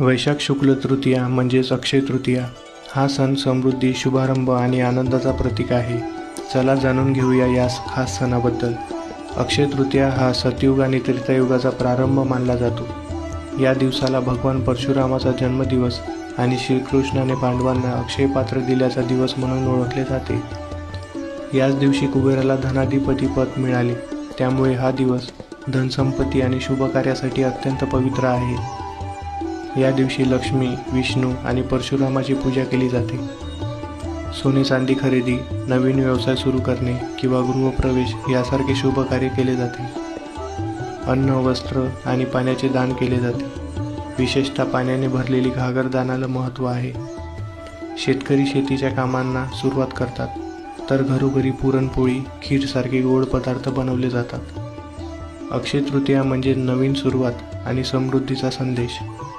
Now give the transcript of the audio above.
वैशाख शुक्ल तृतीया म्हणजेच अक्षय तृतीया. हा सण समृद्धी शुभारंभ आणि आनंदाचा प्रतीक आहे. चला जाणून घेऊया या खास सणाबद्दल. अक्षय तृतीया हा सतयुग आणि त्रेतायुगाचा प्रारंभ मानला जातो. या दिवसाला भगवान परशुरामाचा जन्मदिवस आणि श्रीकृष्णाने पांडवांना अक्षय पात्र दिल्याचा दिवस म्हणून ओळखले जाते. याच दिवशी कुबेराला धनाधिपती पद मिळाले. त्यामुळे हा दिवस धनसंपत्ती आणि शुभ कार्यासाठी अत्यंत पवित्र आहे. या दिवशी लक्ष्मी विष्णू आणि परशुरामाची पूजा केली जाते. सोने चांदी खरेदी नवीन व्यवसाय सुरू करणे किंवा गृहप्रवेश यासारखे शुभ कार्य केले जाते. अन्न वस्त्र आणि पाण्याचे दान केले जाते. विशेषतः पाण्याने भरलेली घागर दानाला महत्त्व आहे. शेतकरी शेतीच्या कामांना सुरुवात करतात तर घरोघरी पुरणपोळी खीरसारखे गोड पदार्थ बनवले जातात. अक्षय तृतीया म्हणजे नवीन सुरुवात आणि समृद्धीचा संदेश.